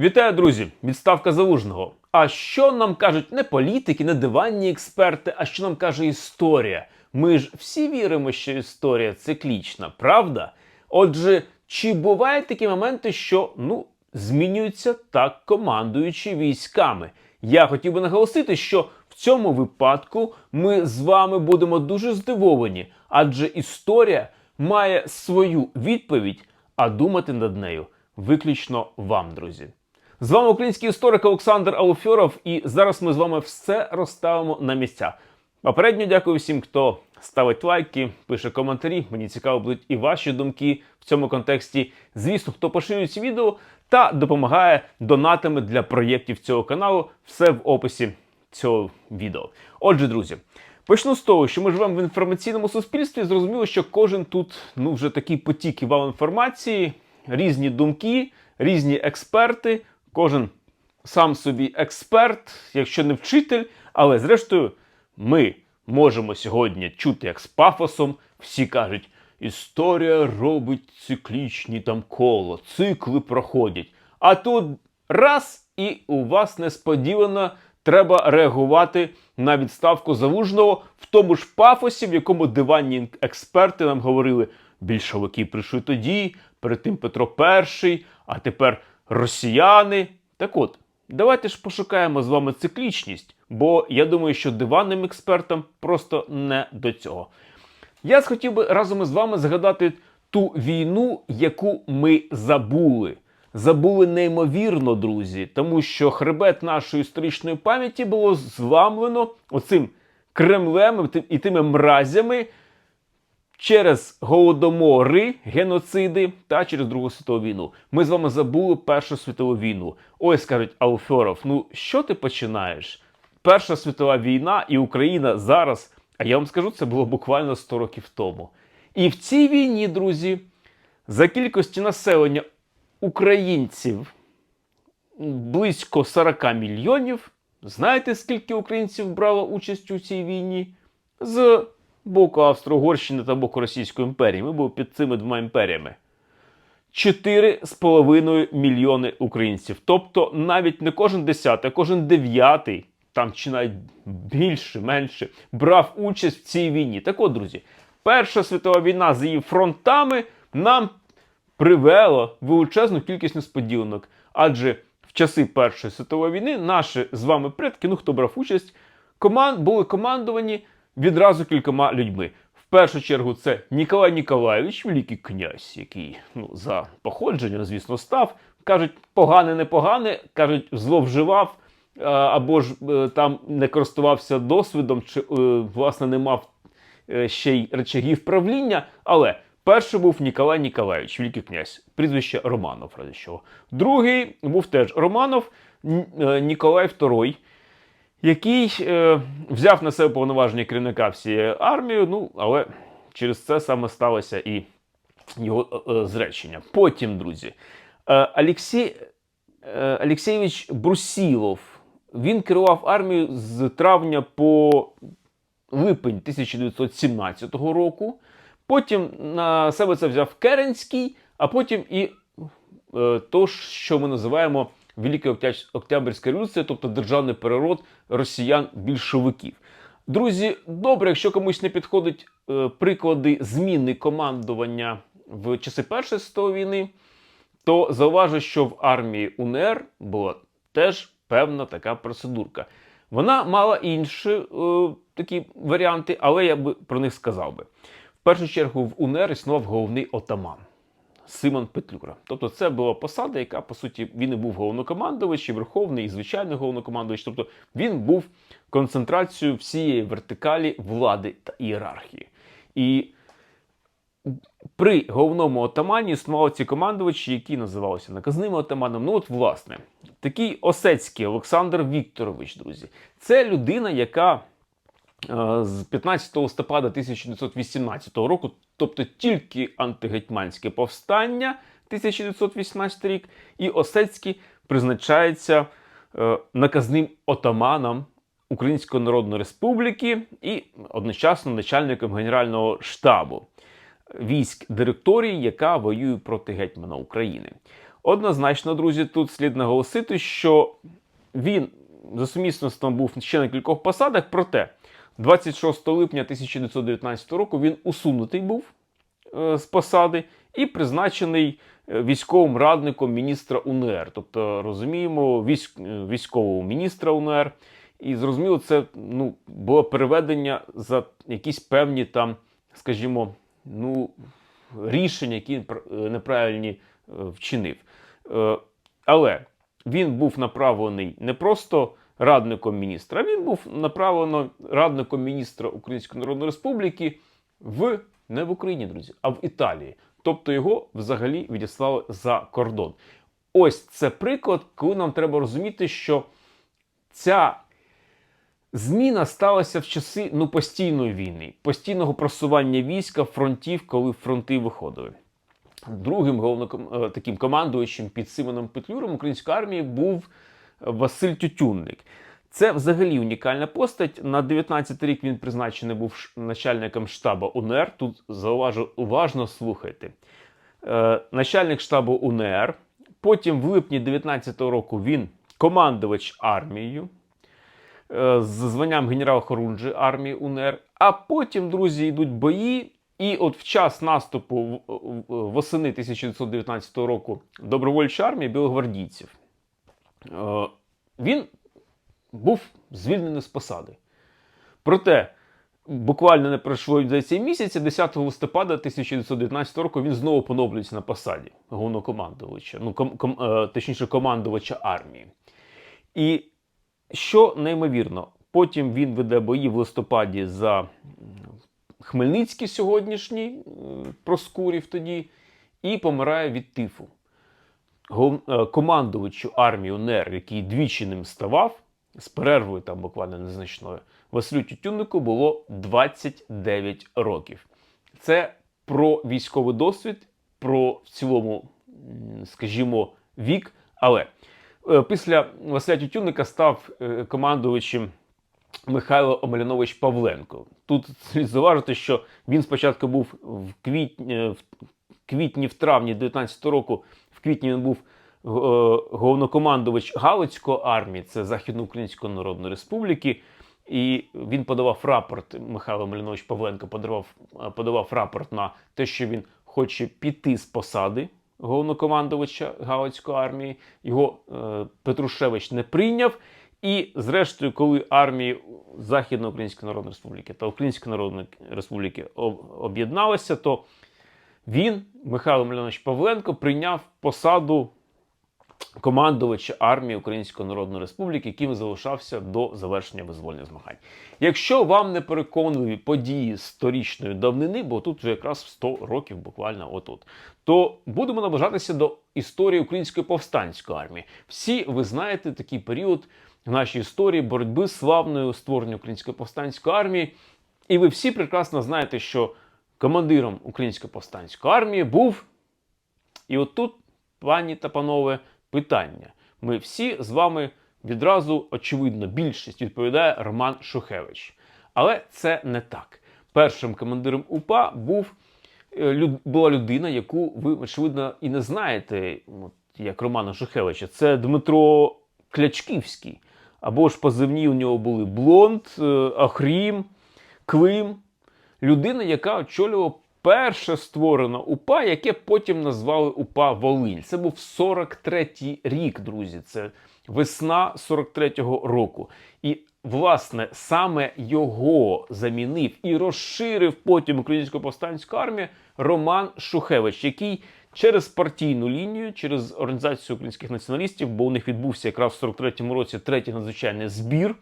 Вітаю, друзі! Відставка залужного. А що нам кажуть не політики, не диванні експерти, а що нам каже історія? Ми ж всі віримо, що історія циклічна, правда? Отже, чи бувають такі моменти, що ну змінюються так командуючі військами? Я хотів би наголосити, що в цьому випадку ми з вами будемо дуже здивовані, адже історія має свою відповідь, а думати над нею виключно вам, друзі. З вами український історик Олександр Алуфьоров, і зараз ми з вами все розставимо на місця. Попередньо дякую всім, хто ставить лайки, пише коментарі. Мені цікаво будуть і ваші думки в цьому контексті. Звісно, хто поширює ці відео та допомагає донатами для проєктів цього каналу. Все в описі цього відео. Отже, друзі. Почну з того, що ми живемо в інформаційному суспільстві. Зрозуміло, що кожен тут ну вже такий потік і вал інформації, різні думки, різні експерти. Кожен сам собі експерт, якщо не вчитель. Але зрештою, ми можемо сьогодні чути, як з пафосом всі кажуть, історія робить циклічні там коло, цикли проходять. А тут раз і у вас несподівано треба реагувати на відставку залужного в тому ж пафосі, в якому диванні експерти нам говорили, більшовики прийшли тоді, перед тим Петро І, а тепер росіяни. Так от, давайте ж пошукаємо з вами циклічність, бо я думаю, що диванним експертам просто не до цього. Я схотів би разом із вами згадати ту війну, яку ми забули. Забули неймовірно, друзі, тому що хребет нашої історичної пам'яті було зламлено оцим Кремлем і тими мразями через голодомори, геноциди та через Другу світову війну. Ми з вами забули Першу світову війну. Ось скажуть Алферов, ну що ти починаєш? Перша світова війна і Україна зараз. А я вам скажу, це було буквально 100 років тому. І в цій війні, друзі, за кількості населення українців близько 40 мільйонів. Знаєте, скільки українців брало участь у цій війні? З боку Австро-Угорщини та боку Російської імперії. Ми були під цими двома імперіями. 4,5 мільйони українців. Тобто навіть не кожен десятий, а кожен дев'ятий, там чи навіть більше, менше, брав участь в цій війні. Так от, друзі, Перша світова війна з її фронтами нам привела величезну кількість несподіванок. Адже в часи Першої світової війни наші з вами предки, ну хто брав участь, команд, були командувані відразу кількома людьми. В першу чергу це Ніколай Ніколаєвич, великий князь, який ну, за походженням, звісно, став. Кажуть, погане, непогане, кажуть, зловживав або ж е, там не користувався досвідом, чи, е, власне, не мав е, ще й речагів правління. Але перший був Ніколай Ніколаєвич, великий князь, прізвище Романов, ради чого. Другий був теж Романов Ніколай II, який е, взяв на себе повноваження керівника всієї армії, ну, але через це саме сталося і його е, зречення. Потім, друзі, е, Олексій е, Олексійович Брусілов. Він керував армією з травня по липень 1917 року. Потім на себе це взяв Керенський, а потім і е, то, що ми називаємо Велика Октябрьська революція, тобто державний перерод росіян-більшовиків. Друзі, добре, якщо комусь не підходять е, приклади зміни командування в часи Першої світової війни, то зауважу, що в армії УНР була теж певна така процедурка. Вона мала інші е, такі варіанти, але я би про них сказав би. В першу чергу в УНР існував головний отаман Симон Петлюра. Тобто це була посада, яка, по суті, він і був головнокомандувач, і верховний, і звичайний головнокомандувач. Тобто він був концентрацією всієї вертикалі влади та ієрархії. І при головному отамані існували ці командувачі, які називалися наказними отаманом. Ну, от, власне, такий Осецький Олександр Вікторович, друзі, це людина, яка з 15 листопада 1918 року, тобто тільки антигетьманське повстання 1918 рік, і Осецький призначається е, наказним отаманом Української Народної Республіки і одночасно начальником Генерального штабу військ директорії, яка воює проти гетьмана України. Однозначно, друзі, тут слід наголосити, що він за сумісництвом був ще на кількох посадах, проте 26 липня 1919 року він усунутий був е, з посади і призначений е, військовим радником міністра УНР. Тобто, розуміємо, військ, е, військового міністра УНР. І зрозуміло, це ну, було переведення за якісь певні там, скажімо, ну, рішення, які неправильні вчинив. Але він був направлений не просто радником міністра, він був направлено радником міністра Української Народної Республіки в не в Україні, друзі, а в Італії. Тобто його взагалі відіслали за кордон. Ось це приклад, коли нам треба розуміти, що ця зміна сталася в часи ну, постійної війни, постійного просування війська фронтів, коли фронти виходили. Другим головним е, таким командуючим під Симоном Петлюром української армії був Василь Тютюнник. Це взагалі унікальна постать. На 19 рік він призначений був начальником штабу УНР. Тут зауважу, уважно слухайте. Е, начальник штабу УНР. Потім, в липні 19-го року, він командувач армією е, з званням генерал Хорунжі армії УНР. А потім, друзі, йдуть бої. І от в час наступу восени 1919 року добровольчої армії білогвардійців він був звільнений з посади. Проте, буквально не пройшло здається, і місяця, 10 листопада 1919 року він знову поновлюється на посаді головнокомандувача, ну, ком, ком, е, точніше, командувача армії. І що неймовірно, потім він веде бої в листопаді за Хмельницький сьогоднішній, е, Проскурів тоді, і помирає від тифу. Е, Командувачу армії УНР, який двічі ним ставав, з перервою там буквально незначною, Василю Тютюннику було 29 років. Це про військовий досвід, про в цілому, скажімо, вік. Але е, після Василя Тютюнника став е, командувачем Михайло Омелянович Павленко. Тут слід зауважити, що він спочатку був в квітні, в квітні, в травні 19 року, в квітні він був е, головнокомандувач Галицької армії, це Західноукраїнської Народної Республіки. І він подавав рапорт, Михайло Мельнович Павленко подавав, е, подавав рапорт на те, що він хоче піти з посади головнокомандувача Галицької армії. Його е, Петрушевич не прийняв. І, зрештою, коли армії Західноукраїнської Народної Республіки та Української Народної Республіки об'єдналися, то він, Михайло Мельнович Павленко, прийняв посаду командувача армії Української Народної Республіки, яким залишався до завершення визвольних змагань. Якщо вам не переконливі події сторічної давнини, бо тут вже якраз 100 років буквально отут, то будемо наближатися до історії Української повстанської армії. Всі ви знаєте такий період в нашій історії боротьби славною створення Української повстанської армії. І ви всі прекрасно знаєте, що командиром Української повстанської армії був і отут, пані та панове, питання. Ми всі з вами відразу, очевидно, більшість відповідає Роман Шухевич. Але це не так. Першим командиром УПА був, е, була людина, яку ви, очевидно, і не знаєте, от, як Романа Шухевича. Це Дмитро Клячківський. Або ж позивні у нього були Блонд, е, Ахрім, Клим. Людина, яка очолювала перше створене УПА, яке потім назвали УПА Волинь. Це був 43-й рік, друзі. Це весна 43-го року. І, власне, саме його замінив і розширив потім Українську повстанську армію Роман Шухевич, який через партійну лінію, через організацію українських націоналістів, бо у них відбувся якраз в 43-му році третій надзвичайний збір.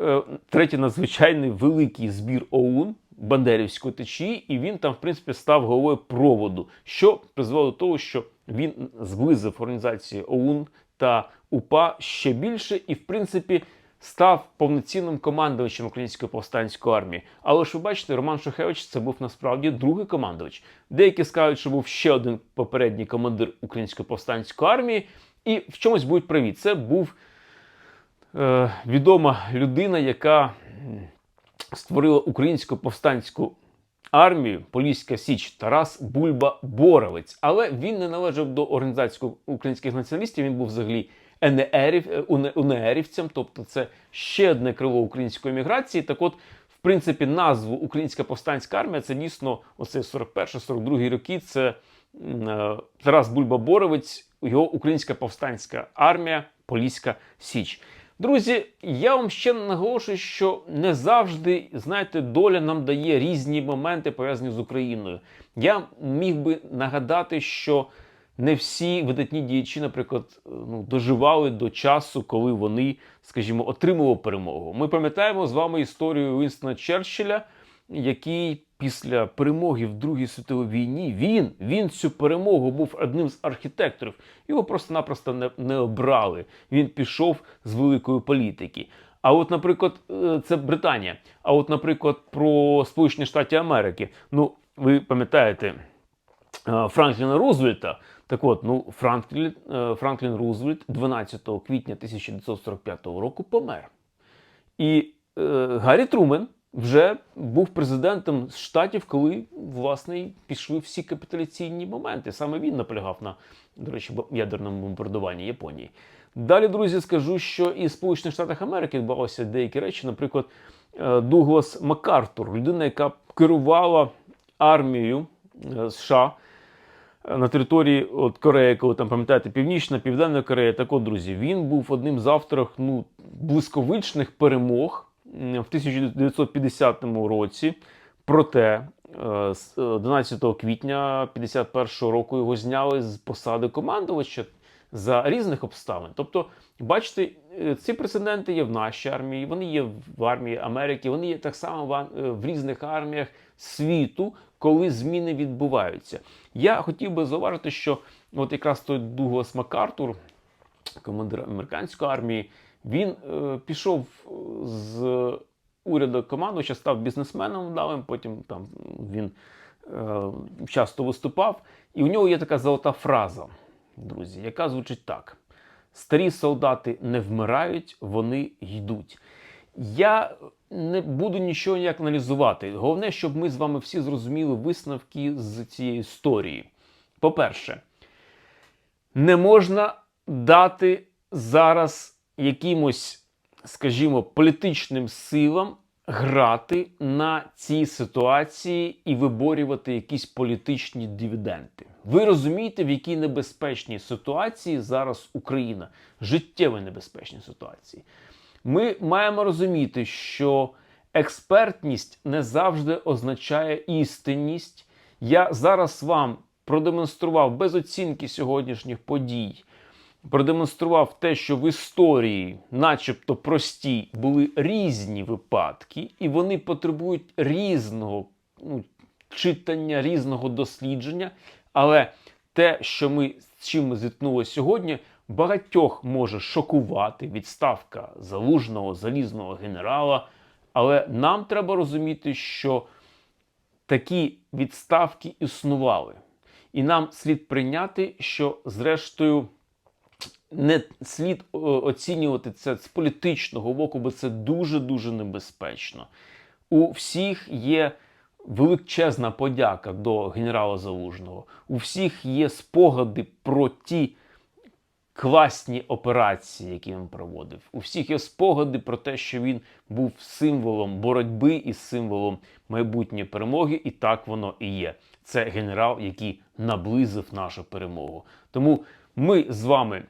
Е, третій надзвичайний великий збір ОУН Бандерівської течії, і він там, в принципі, став головою проводу, що призвело до того, що він зблизив організації ОУН та УПА ще більше, і, в принципі, став повноцінним командувачем Української повстанської армії. Але ж ви бачите, Роман Шухевич це був насправді другий командувач. Деякі скажуть, що був ще один попередній командир Української повстанської армії, і в чомусь будуть праві. Це був е, відома людина, яка створила українську повстанську армію Поліська Січ Тарас Бульба Боровець, але він не належав до організації українських націоналістів. Він був взагалі ЕНЕРів, е, УНРівцем, тобто це ще одне крило української еміграції. Так от, в принципі, назву Українська повстанська армія це дійсно оце 41-42 роки. Це е, Тарас Бульба Боровець, його Українська повстанська армія, Поліська Січ. Друзі, я вам ще наголошую, що не завжди, знаєте, доля нам дає різні моменти пов'язані з Україною. Я міг би нагадати, що не всі видатні діячі, наприклад, ну, доживали до часу, коли вони, скажімо, отримували перемогу. Ми пам'ятаємо з вами історію Вінстона Черчилля, який після перемоги в Другій світовій війні він, він цю перемогу був одним з архітекторів. Його просто-напросто не, не обрали. Він пішов з великої політики. А от, наприклад, е, це Британія. А от, наприклад, про Сполучені Штати Америки. Ну, ви пам'ятаєте е, Франкліна Рузвельта. Так от, ну, Франклін, е, Франклін Рузвельт 12 квітня 1945 року помер. І е, Гаррі Трумен вже був президентом штатів, коли власне пішли всі капітуляційні моменти. Саме він наполягав на, до речі, ядерному бомбардуванні Японії. Далі, друзі, скажу, що і в Сполучених Штатах Америки відбувалися деякі речі. Наприклад, е, Дуглас Макартур, людина, яка керувала армією е, США е, на території от Кореї, коли там пам'ятаєте, Північна, Південна Корея. Так от, друзі, він був одним з авторів ну, блисковичних перемог в 1950 році. Проте е, з, е, 11 квітня 51 року його зняли з посади командувача за різних обставин. Тобто, бачите, е, ці прецеденти є в нашій армії, вони є в армії Америки, вони є так само е, в різних арміях світу, коли зміни відбуваються. Я хотів би зауважити, що от якраз той Дуглас Макартур, командир американської армії, він е, пішов з уряду командувача, став бізнесменом вдалим, потім там він е, часто виступав. І у нього є така золота фраза, друзі, яка звучить так: старі солдати не вмирають, вони йдуть. Я не буду нічого ніяк аналізувати. Головне, щоб ми з вами всі зрозуміли висновки з цієї історії. По-перше, не можна дати зараз якимось, скажімо, політичним силам грати на цій ситуації і виборювати якісь політичні дивіденди. Ви розумієте, в якій небезпечній ситуації зараз Україна, життєво небезпечній ситуації. Ми маємо розуміти, що експертність не завжди означає істинність. Я зараз вам продемонстрував без оцінки сьогоднішніх подій, продемонстрував те, що в історії, начебто прості, були різні випадки, і вони потребують різного ну, читання, різного дослідження. Але те, що ми з чим ми зіткнулися сьогодні, багатьох може шокувати відставка залужного залізного генерала. Але нам треба розуміти, що такі відставки існували. І нам слід прийняти, що зрештою не слід е, оцінювати це з політичного боку, бо це дуже-дуже небезпечно. У всіх є величезна подяка до генерала Залужного. У всіх є спогади про ті класні операції, які він проводив. У всіх є спогади про те, що він був символом боротьби і символом майбутньої перемоги, і так воно і є. Це генерал, який наблизив нашу перемогу. Тому ми з вами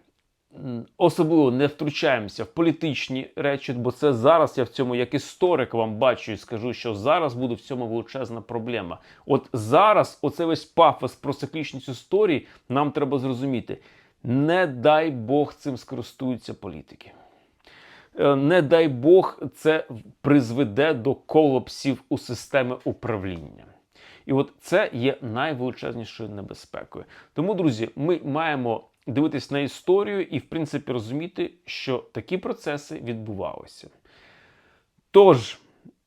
особливо не втручаємося в політичні речі, бо це зараз я в цьому як історик вам бачу і скажу, що зараз буде в цьому величезна проблема. От зараз оце весь пафос про циклічність історії нам треба зрозуміти. Не дай Бог цим скористуються політики. Е, Не дай Бог це призведе до колапсів у системи управління. І от це є найвеличезнішою небезпекою. Тому, друзі, ми маємо дивитись на історію і, в принципі, розуміти, що такі процеси відбувалися. Тож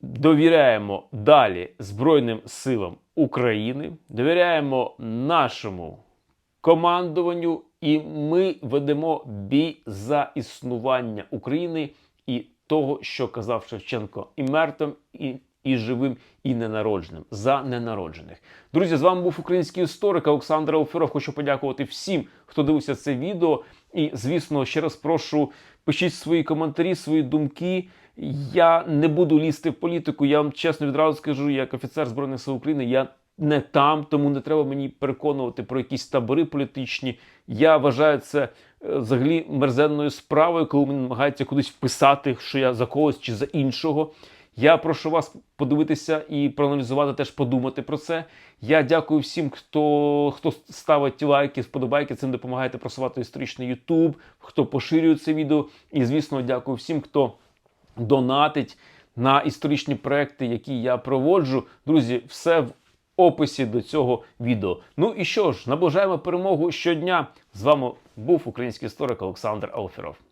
довіряємо далі Збройним силам України, довіряємо нашому командуванню, і ми ведемо бій за існування України і того, що казав Шевченко, і мертвим, і і живим, і ненародженим за ненароджених. Друзі, з вами був український історик Олександр Алферов. Хочу подякувати всім, хто дивився це відео. І, звісно, ще раз прошу, пишіть свої коментарі, свої думки. Я не буду лізти в політику. Я вам чесно відразу скажу, як офіцер збройних сил України, я не там, тому не треба мені переконувати про якісь табори політичні. Я вважаю це е, взагалі мерзенною справою, коли мені намагаються кудись вписати, що я за когось чи за іншого. Я прошу вас подивитися і проаналізувати, теж подумати про це. Я дякую всім, хто, хто ставить лайки, вподобайки, цим допомагаєте просувати історичний Ютуб, хто поширює це відео. І, звісно, дякую всім, хто донатить на історичні проекти, які я проводжу. Друзі, все в описі до цього відео. Ну і що ж, наближаємо перемогу щодня. З вами був український історик Олександр Алферов.